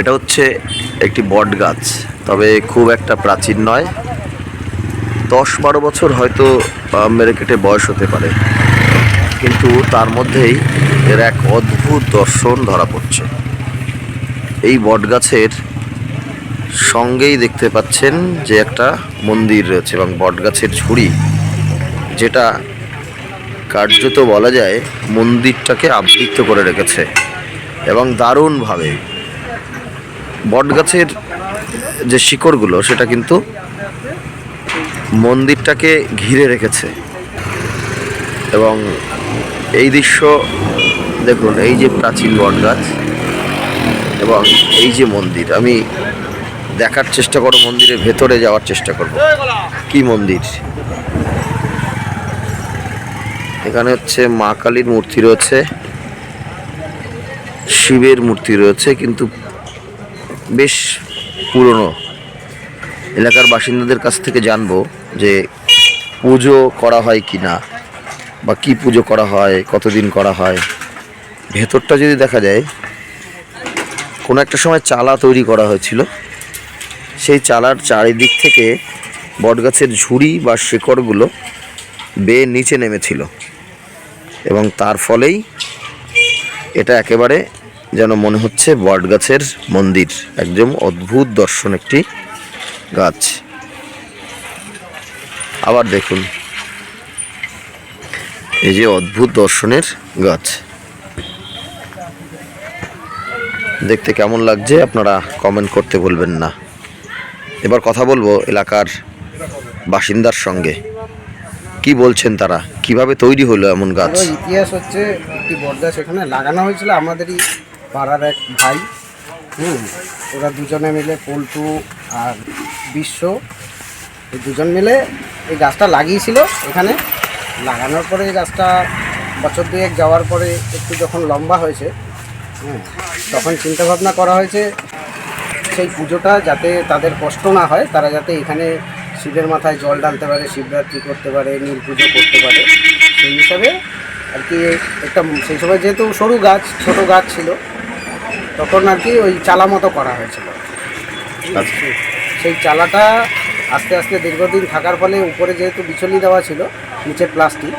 এটা হচ্ছে একটি বট গাছ, তবে খুব একটা প্রাচীন নয়। দশ বারো বছর হয়তো মেরে কেটে বয়স হতে পারে। কিন্তু তার মধ্যেই এর এক অদ্ভুত দর্শন ধরা পড়ছে। এই বট গাছের সঙ্গেই দেখতে পাচ্ছেন যে একটা মন্দির রয়েছে এবং বট গাছের ঝুড়ি, যেটা কার্যত বলা যায় মন্দিরটাকে আবৃত করে রেখেছে এবং দারুণভাবে বটগাছের যে শিকড়গুলো, সেটা কিন্তু মন্দিরটাকে ঘিরে রেখেছে। এবং এই দৃশ্য, দেখুন, এই যে প্রাচীন বটগাছ এবং এই যে মন্দির, আমি দেখার চেষ্টা করো মন্দিরের ভেতরে যাওয়ার চেষ্টা করব। কি মন্দির? এখানে হচ্ছে মা কালীর মূর্তি রয়েছে, শিবের মূর্তি রয়েছে, কিন্তু বেশ পুরনো। এলাকার বাসিন্দাদের কাছ থেকে জানব যে পুজো করা হয় কি না, বা কি পুজো করা হয়, কতদিন করা হয়। ভেতরটা যদি দেখা যায়, কোনো একটা সময় চালা তৈরি করা হয়েছিল। সেই চালার চারিদিক থেকে বটগাছের ঝুড়ি বা শেকড়গুলো বেয়ে নিচে নেমেছিল। এবং তার ফলেই এটা একেবারে যেন মনে হচ্ছে বটগাছের মন্দির। একদম অদ্ভুত দর্শন একটি গাছ। আবার দেখুন। এই যে অদ্ভুত দর্শনের গাছ। দেখতে কেমন লাগছে আপনারা কমেন্ট করতে বলবেন না। এবার কথা বলব এলাকার বাসিন্দার সঙ্গে। কি বলছেন তারা? কীভাবে তৈরি হলো এমন গাছ? ইতিহাস হচ্ছে একটি বটগাছ এখানে লাগানো হয়েছিল। আমাদেরই পাড়ার এক ভাই, হুম, ওরা দুজনে মিলে পল্টু আর বিশ্ব, এই দুজন মিলে এই গাছটা লাগিয়েছিল এখানে। লাগানোর পরে এই গাছটা বছর দুয়েক যাওয়ার পরে একটু যখন লম্বা হয়েছে, হুম, তখন চিন্তা ভাবনা করা হয়েছে সেই পুজোটা যাতে তাদের কষ্ট না হয়, তারা যাতে এখানে শিবের মাথায় জল ডালতে পারে, শিবরাত্রি করতে পারে, নীল পুজো করতে পারে। সেই হিসাবে আর কি একটা, সেই সময় যেহেতু সরু গাছ, ছোট গাছ ছিল তখন আর কি ওই চালা মতো করা হয়েছিল আচ্ছা। সেই চালাটা আস্তে আস্তে দীর্ঘদিন থাকার ফলে উপরে যেহেতু বিচলি দেওয়া ছিল নিচে প্লাস্টিক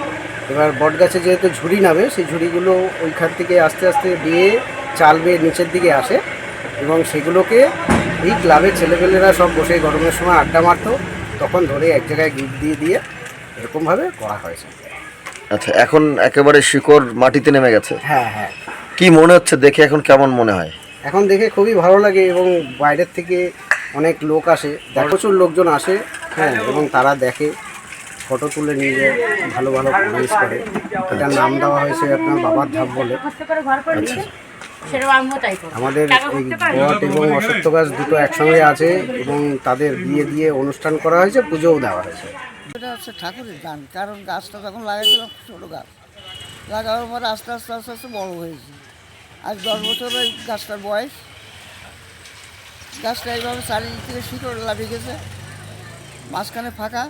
এবার বট গাছে যেহেতু ঝুড়ি নামে সেই ঝুড়িগুলো ওইখান থেকে আস্তে আস্তে বেয়ে চাল বেয়ে নিচের দিকে আসে এবং সেগুলোকে এই ক্লাবের ছেলেপেলেরা সব বসে গরমের সময় আড্ডা মারতো তখন ধরে এক জায়গায় গিট দিয়ে দিয়ে এরকমভাবে করা হয়েছে আচ্ছা এখন একেবারে শিকড় মাটিতে নেমে গেছে। হ্যাঁ হ্যাঁ। কি মনে হচ্ছে দেখে এখন কেমন মনে হয়? এখন দেখে খুবই ভালো লাগে এবং বাইরের থেকে অনেক লোক আসে প্রচুর লোকজন আসে হ্যাঁ এবং তারা দেখে ফটো তুলে নিয়ে যায় ভালো ভালো পরিবেশ করে। এটার নাম দেওয়া হয়েছে আপনার বাবার ধাপ বলে। করব আমাদের এই বট এবং অসত্য গাছ দুটো একসঙ্গে আছে এবং তাদের বিয়ে দিয়ে অনুষ্ঠান করা হয়েছে পুজোও দেওয়া হয়েছে। এটা হচ্ছে ঠাকুরের দান কারণ গাছটা যখন লাগাইছিলাম ছোটো গাছ। লাগানোর পরে আস্তে আস্তে আস্তে আস্তে বড় হয়েছে। আজ দশ বছর ওই গাছটার বয়স। গাছটা এইভাবে চারিদিক থেকে শিকড় লাভে গেছে। মাঝখানে ফাঁকা।